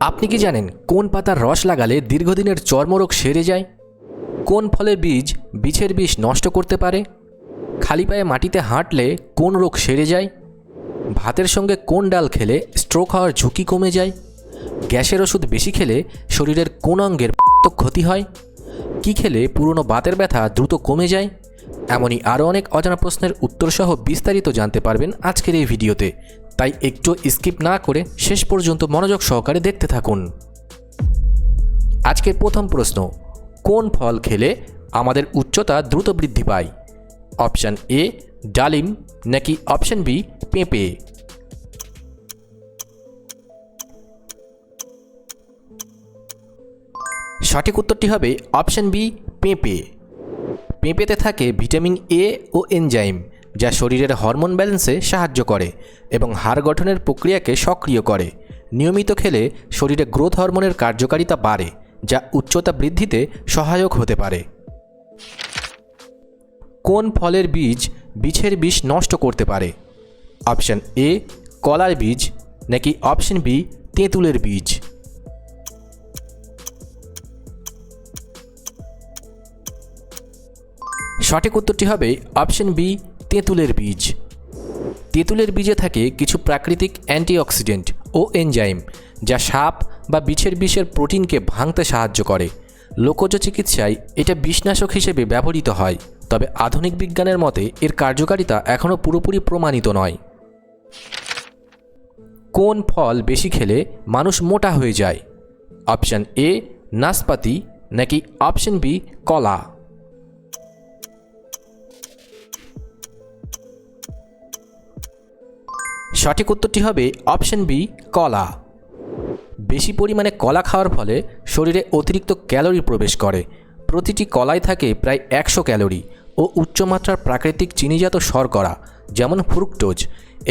আপনি কি জানেন কোন পাতার রস লাগালে দীর্ঘদিনের চর্মরোগ সেরে যায়? কোন ফলের বীজ বিছের বিষ নষ্ট করতে পারে? খালি পায়ে মাটিতে হাঁটলে কোন রোগ সেরে যায়? ভাতের সঙ্গে কোন ডাল খেলে স্ট্রোক হওয়ার ঝুঁকি কমে যায়? গ্যাসের ওষুধ বেশি খেলে শরীরের কোন অঙ্গের ক্ষতি হয়? কি খেলে পুরনো বাতের ব্যথা দ্রুত কমে যায়? এমনই আরও অনেক অজানা প্রশ্নের উত্তরসহ বিস্তারিত জানতে পারবেন আজকের এই ভিডিওতে। তাই একটু স্কিপ না করে শেষ পর্যন্ত মনোযোগ সহকারে দেখতে থাকুন। আজকের প্রথম প্রশ্ন, কোন ফল খেলে আমাদের উচ্চতা দ্রুত বৃদ্ধি পায়? অপশান এ, ডালিম, নাকি অপশান বি, পেঁপে? সঠিক উত্তরটি হবে অপশান বি, পেঁপে। পেঁপেতে থাকে ভিটামিন এ ও এনজাইম। যা শরীরের হরমোন ব্যালেন্সে সাহায্য করে এবং হাড় গঠনের প্রক্রিয়াকে সক্রিয় করে। নিয়মিত খেলে শরীরে গ্রোথ হরমোনের কার্যকারিতা বাড়ে, যা উচ্চতা বৃদ্ধিতে সহায়ক হতে পারে। কোন ফলের বীজ বিছের বিষ নষ্ট করতে পারে? অপশান এ, কলার বীজ, নাকি অপশান বি, তেঁতুলের বীজ? সঠিক উত্তরটি হবে অপশন বি তেঁতুলের বীজ। তেঁতুলের বীজে থাকে কিছু প্রাকৃতিক অ্যান্টিঅক্সিডেন্ট ও এনজাইম, যা সাপ বা বিছের বিষের প্রোটিনকে ভাঙতে সাহায্য করে। লোকজ চিকিৎসায় এটা বিষনাশক হিসেবে ব্যবহৃত হয়, তবে আধুনিক বিজ্ঞানের মতে এর কার্যকারিতা এখনও পুরোপুরি প্রমাণিত নয়। কোন ফল বেশি খেলে মানুষ মোটা হয়ে যায়? অপশান এ, নাশপাতি, নাকি অপশন বি, কলা? সঠিক উত্তরটি হবে অপশন বি, কলা। বেশি পরিমাণে কলা খাওয়ার ফলে শরীরে অতিরিক্ত ক্যালোরি প্রবেশ করে। প্রতিটি কলায় থাকে প্রায় একশো ক্যালোরি ও উচ্চমাত্রার প্রাকৃতিক চিনিজাত শর্করা, যেমন ফ্রুক্টোজ।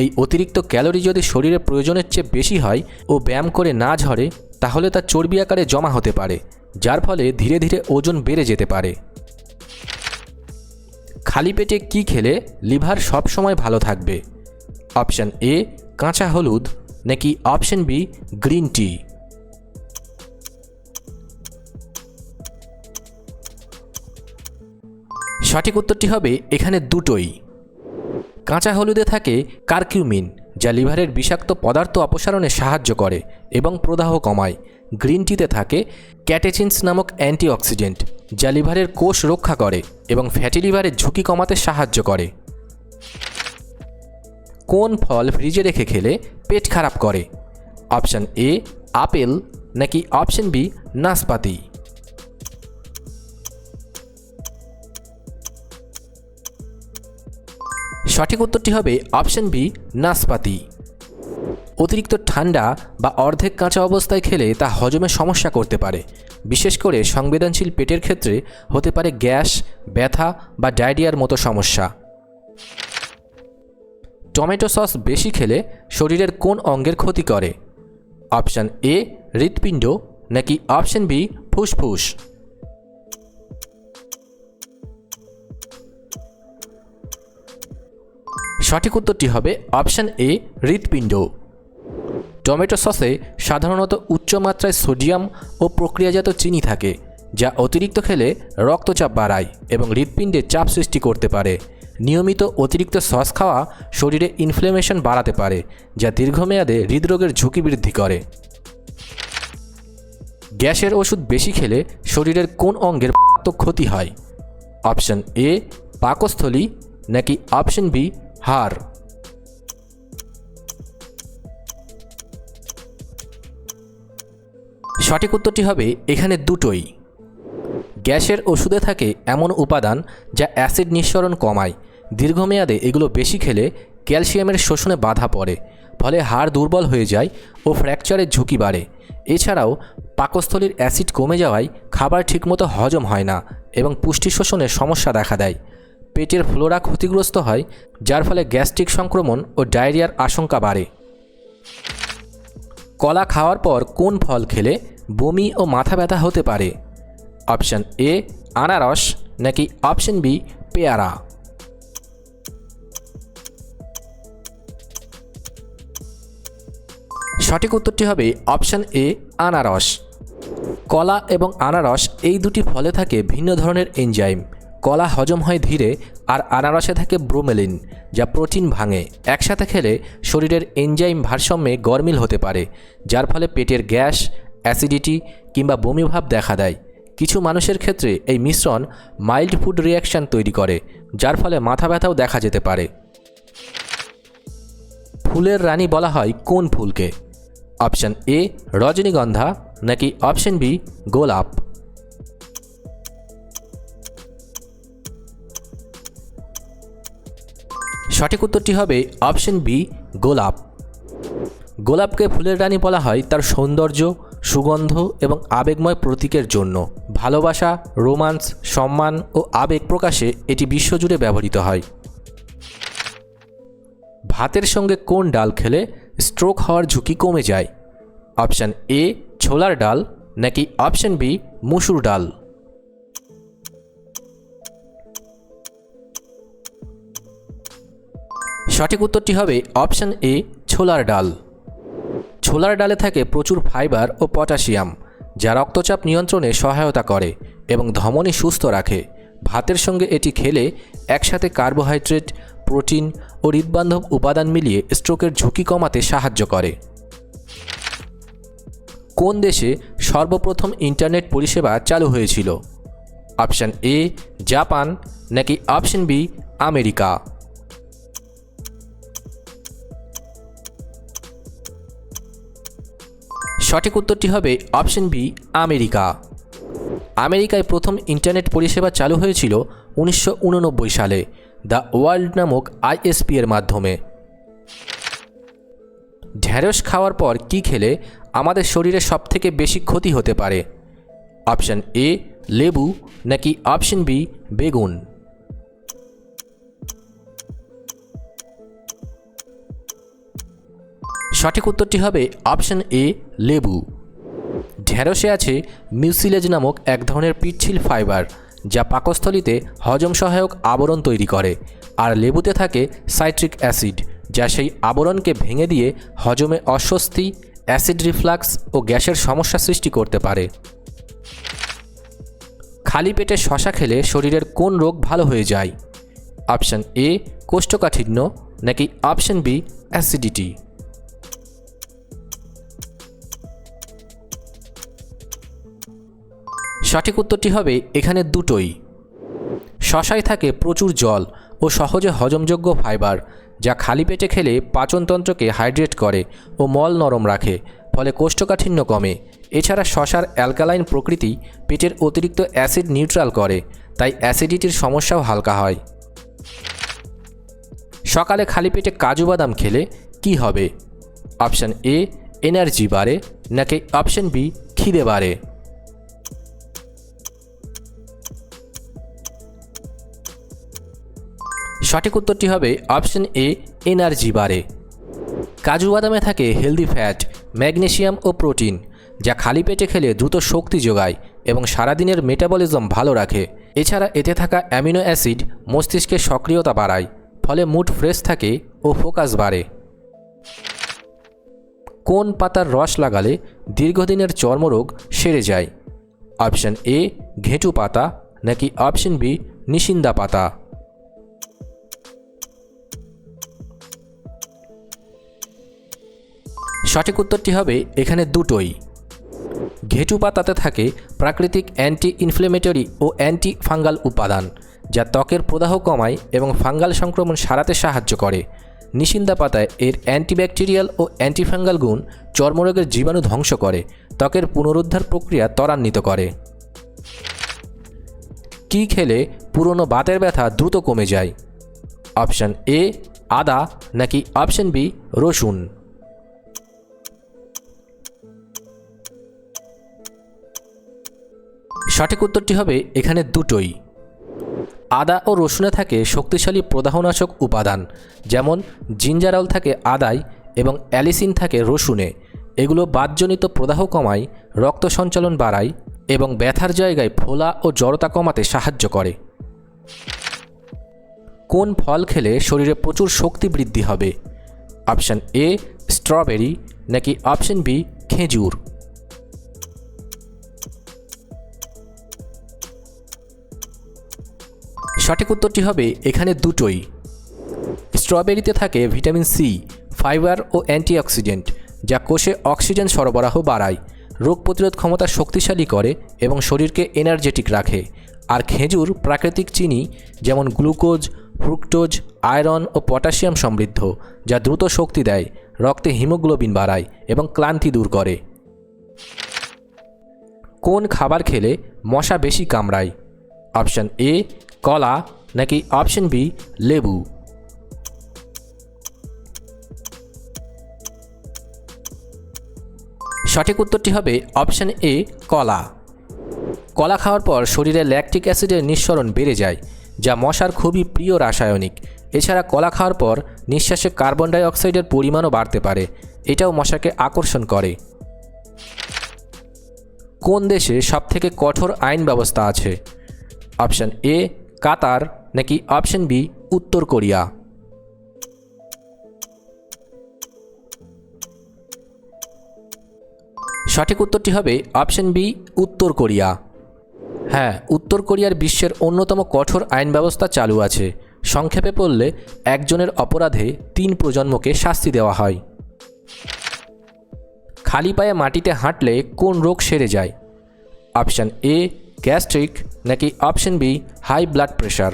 এই অতিরিক্ত ক্যালোরি যদি শরীরে প্রয়োজনের চেয়ে বেশি হয় ও ব্যায়াম করে না ঝরে, তাহলে তা চর্বি আকারে জমা হতে পারে, যার ফলে ধীরে ধীরে ওজন বেড়ে যেতে পারে। খালি পেটে কি খেলে লিভার সবসময় ভালো থাকবে? অপশান এ কাঁচা হলুদ, নাকি অপশান বি গ্রিন টি? সঠিক উত্তরটি হবে এখানে দুটোই। কাঁচা হলুদে থাকে কার্কিউমিন, যা লিভারের বিষাক্ত পদার্থ অপসারণে সাহায্য করে এবং প্রদাহ কমায়। গ্রিন টিতে থাকে ক্যাটেচিনস নামক অ্যান্টিঅক্সিডেন্ট, যা লিভারের কোষ রক্ষা করে এবং ফ্যাটি লিভারের ঝুঁকি কমাতে সাহায্য করে। কোন ফল ফ্রিজে রেখে খেলে পেট খারাপ করে? অপশান এ আপেল, নাকি অপশান বি নাশপাতি? সঠিক উত্তরটি হবে অপশান বি নাশপাতি। অতিরিক্ত ঠান্ডা বা অর্ধেক কাঁচা অবস্থায় খেলে তা হজমে সমস্যা করতে পারে। বিশেষ করে সংবেদনশীল পেটের ক্ষেত্রে হতে পারে গ্যাস, ব্যথা বা ডায়রিয়ার মতো সমস্যা। টমেটো সস বেশি খেলে শরীরের কোন অঙ্গের ক্ষতি করে? অপশান এ, হৃৎপিণ্ড, নাকি অপশান বি, ফুসফুস? সঠিক উত্তরটি হবে অপশান এ, হৃৎপিণ্ড। টমেটো সসে সাধারণত উচ্চমাত্রায় সোডিয়াম ও প্রক্রিয়াজাত চিনি থাকে, যা অতিরিক্ত খেলে রক্তচাপ বাড়ায় এবং হৃৎপিণ্ডে চাপ সৃষ্টি করতে পারে। নিয়মিত অতিরিক্ত সস খাওয়া শরীরে ইনফ্লেমেশন বাড়াতে পারে, যা দীর্ঘমেয়াদে হৃদরোগের ঝুঁকি বৃদ্ধি করে। গ্যাসের ওষুধ বেশি খেলে শরীরের কোন অঙ্গের মারাত্মক ক্ষতি হয়? অপশন এ পাকস্থলী, নাকি অপশন বি হার সঠিক উত্তরটি হবে এখানে দুটোই। গ্যাসের ওষুধে থাকে এমন উপাদান যা অ্যাসিড নিঃসরণ কমায়। দীর্ঘমেয়াদে এগুলো বেশি খেলে ক্যালসিয়ামের শোষণে বাধা পড়ে, ফলে হাড় দুর্বল হয়ে যায় ও ফ্র্যাকচারের ঝুঁকি বাড়ে। এছাড়াও পাকস্থলীর অ্যাসিড কমে যাওয়ায় খাবার ঠিকমতো হজম হয় না এবং পুষ্টি শোষণের সমস্যা দেখা দেয়। পেটের ফ্লোরা ক্ষতিগ্রস্ত হয়, যার ফলে গ্যাস্ট্রিক সংক্রমণ ও ডায়রিয়ার আশঙ্কা বাড়ে। কলা খাওয়ার পর কোন ফল খেলে বমি ও মাথা ব্যথা হতে পারে? অপশান এ আনারস নাকি অপশন বি পেয়ারা সঠিক উত্তরটি হবে অপশান এ আনারস কলা এবং আনারস এই দুটি ফলে থাকে ভিন্ন ধরনের এনজাইম কলা হজম হয় ধীরে আর আনারসে থাকে ব্রোমেলিন যা প্রোটিন ভাঙে। একসাথে খেলে শরীরের এনজাইম ভারসাম্যে গরমিল হতে পারে, যার ফলে পেটের গ্যাস অ্যাসিডিটি কিংবা বমিভাব দেখা দেয়। কিছু মানুষের ক্ষেত্রে এই মিশ্রণ মাইল্ড ফুড রিয়াকশন তৈরি করে, যার ফলে মাথা ব্যথাও দেখা যেতে পারে। ফুলের রানী বলা হয় কোন ফুলকে? অপশান এ, রজনীগন্ধা, নাকি অপশন বি, গোলাপ। সঠিক উত্তরটি হবে অপশন বি, গোলাপ। গোলাপকে ফুলের রানী বলা হয় তার সৌন্দর্য সুগন্ধ এবং আবেগময় প্রতীকের জন্য। ভালোবাসা, রোমান্স, সম্মান ও আবেগ প্রকাশে এটি বিশ্বজুড়ে ব্যবহৃত হয়। ভাতের সঙ্গে কোন ডাল খেলে স্ট্রোক হওয়ার ঝুঁকি কমে যায়? অপশান এ, ছোলার ডাল, নাকি অপশান বি, মুসুর ডাল? সঠিক উত্তরটি হবে অপশান এ, ছোলার ডাল। ছোলার ডালে থাকে প্রচুর ফাইবার ও পটাশিয়াম, যা রক্তচাপ নিয়ন্ত্রণে সহায়তা করে এবং ধমনী সুস্থ রাখে। ভাতের সঙ্গে এটি খেলে একসাথে কার্বোহাইড্রেট, প্রোটিন ও হৃদবান্ধব উপাদান মিলিয়ে স্ট্রোকের ঝুঁকি কমাতে সাহায্য করে। কোন দেশে সর্বপ্রথম ইন্টারনেট পরিষেবা চালু হয়েছিল? অপশান এ, জাপান, নাকি অপশান বি, আমেরিকা? সঠিক উত্তরটি হবে অপশন বি, আমেরিকা। আমেরিকায় প্রথম ইন্টারনেট পরিষেবা চালু হয়েছিল উনিশশো উননব্বই সালে, দ্য ওয়ার্ল্ড নামক আইএসপি এর মাধ্যমে। ঢ্যাঁড়স খাওয়ার পর কি খেলে আমাদের শরীরে সবথেকে বেশি ক্ষতি হতে পারে? অপশন এ, লেবু নাকি অপশন বি, বেগুন? সঠিক উত্তরটি হবে অপশন এ, লেবু। ঢেঁড়সে আছে মিউসিলেজ নামক এক ধরনের পিচ্ছিল ফাইবার, যা পাকস্থলিতে হজম সহায়ক আবরণ তৈরি করে, আর লেবুতে থাকে সাইট্রিক অ্যাসিড, যা সেই আবরণকে ভেঙে দিয়ে হজমে অস্বস্তি, অ্যাসিড রিফ্লাক্স ও গ্যাসের সমস্যা সৃষ্টি করতে পারে। খালি পেটে শশা খেলে শরীরের কোন রোগ ভালো হয়ে যায়? অপশান এ, কোষ্ঠকাঠিন্য, নাকি অপশান বি, অ্যাসিডিটি? সঠিক উত্তরটি হবে এখানে দুটোই। শশায় থাকে প্রচুর জল ও সহজে হজমযোগ্য ফাইবার, যা খালি পেটে খেলে পাচনতন্ত্রকে হাইড্রেট করে ও মল নরম রাখে, ফলে কোষ্ঠকাঠিন্য কমে। এছাড়া শশার অ্যালকালাইন প্রকৃতি পেটের অতিরিক্ত অ্যাসিড নিউট্রাল করে, তাই অ্যাসিডিটির সমস্যাও হালকা হয়। সকালে খালি পেটে কাজু বাদাম খেলে কি হবে? অপশান এ, এনার্জি বাড়ে, নাকি অপশান বি, খিদে বাড়ে? সঠিক উত্তরটি হবে অপশন এ, এনার্জি বাড়ে কাজু বাদামে থাকে হেলদি ফ্যাট ম্যাগনেসিয়াম ও প্রোটিন, যা খালি পেটে খেলে দ্রুত শক্তি যোগায় এবং সারাদিনের মেটাবলিজম ভালো রাখে। এছাড়া এতে থাকা অ্যামিনো অ্যাসিড মস্তিষ্কের সক্রিয়তা বাড়ায়, ফলে মুড ফ্রেশ থাকে ও ফোকাস বাড়ে। কোন পাতার রস লাগালে দীর্ঘদিনের চর্মরোগ সেরে যায়? অপশন এ, ঘেঁটু পাতা, নাকি অপশন বি, নিশিন্দা পাতা? সঠিক উত্তরটি হবে এখানে দুটোই। ঘেটু পাতাতে থাকে প্রাকৃতিক অ্যান্টি ইনফ্লেমেটরি ও অ্যান্টি ফাঙ্গাল উপাদান, যা ত্বকের প্রদাহ কমায় এবং ফাঙ্গাল সংক্রমণ সারাতে সাহায্য করে। নিশিন্দা পাতায় এর অ্যান্টিব্যাকটেরিয়াল ও অ্যান্টিফাঙ্গাল গুণ চর্মরোগের জীবাণু ধ্বংস করে, ত্বকের পুনরুদ্ধার প্রক্রিয়া ত্বরান্বিত করে। কি খেলে পুরনো বাতের ব্যথা দ্রুত কমে যায়? অপশান এ, আদা, নাকি অপশান বি, রসুন। সঠিক উত্তরটি হবে এখানে দুটোই। আদা ও রসুনে থাকে শক্তিশালী প্রদাহনাশক উপাদান, যেমন জিঞ্জারল থাকে আদায় এবং অ্যালিসিন থাকে রসুনে। এগুলো বাতজনিত প্রদাহ কমায়, রক্ত সঞ্চালন বাড়ায় এবং ব্যথার জায়গায় ফোলা ও জড়তা কমাতে সাহায্য করে। কোন ফল খেলে শরীরে প্রচুর শক্তি বৃদ্ধি হবে? অপশান এ, স্ট্রবেরি, নাকি অপশন বি, খেজুর। সঠিক উত্তরটি হবে এখানে দুটোই। স্ট্রবেরিতে থাকে ভিটামিন সি, ফাইবার ও অ্যান্টিঅক্সিডেন্ট, যা কোষে অক্সিজেন সরবরাহ বাড়ায়, রোগ প্রতিরোধ ক্ষমতা শক্তিশালী করে এবং শরীরকে এনার্জেটিক রাখে। আর খেজুর প্রাকৃতিক চিনি, যেমন গ্লুকোজ, ফ্রুক্টোজ, আয়রন ও পটাশিয়াম সমৃদ্ধ, যা দ্রুত শক্তি দেয়, রক্তে হিমোগ্লোবিন বাড়ায় এবং ক্লান্তি দূর করে। কোন খাবার খেলে মশা বেশি কামড়ায়? অপশান এ কলা নাকি অপশন বি, লেবু? সঠিক উত্তরটি হবে অপশন এ, কলা। কলা খাওয়ার পর শরীরে ল্যাকটিক অ্যাসিডের নিঃসরণ বেড়ে যায়, যা মশার খুবই প্রিয় রাসায়নিক। এছাড়া কলা খাওয়ার পর নিঃশ্বাসে কার্বন ডাই অক্সাইডের পরিমাণও বাড়তে পারে, এটাও মশাকে আকর্ষণ করে। কোন দেশে সবথেকে কঠোর আইন ব্যবস্থা আছে? অপশন এ কাতার নাকি অপশন বি, উত্তর কোরিয়া? সঠিক উত্তরটি হবে অপশন বি, উত্তর কোরিয়া। হ্যাঁ উত্তর কোরিয়ার বিশ্বের অন্যতম কঠোর আইন ব্যবস্থা চালু আছে। সংক্ষেপে পড়লে একজনের অপরাধে তিন প্রজন্মকে শাস্তি দেওয়া হয়। খালি পায়ে মাটিতে হাঁটলে কোন রোগ সেরে যায়? অপশান এ গ্যাস্ট্রিক নাকি option B, high blood pressure?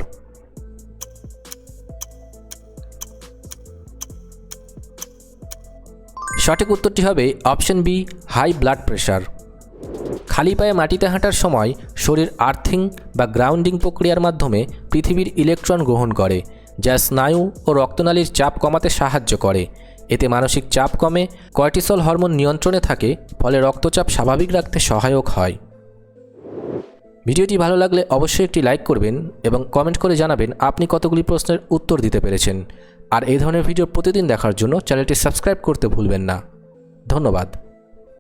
সঠিক উত্তরটি হবে option B, high blood pressure. খালি পায়ে মাটিতে হাঁটার সময় শরীর আর্থিং বা গ্রাউন্ডিং প্রক্রিয়ার মাধ্যমে পৃথিবীর ইলেকট্রন গ্রহণ করে, যা স্নায়ু ও রক্তনালীর চাপ কমাতে সাহায্য করে। এতে মানসিক চাপ কমে, কর্টিসল হরমোন নিয়ন্ত্রণে থাকে, ফলে রক্তচাপ স্বাভাবিক রাখতে সহায়ক হয়। ভিডিওটি ভালো লাগলে অবশ্যই একটি লাইক করবেন এবং কমেন্ট করে জানাবেন আপনি কতগুলি প্রশ্নের উত্তর দিতে পেরেছেন। আর এই ধরনের ভিডিও প্রতিদিন দেখার জন্য চ্যানেলটি সাবস্ক্রাইব করতে ভুলবেন না। ধন্যবাদ।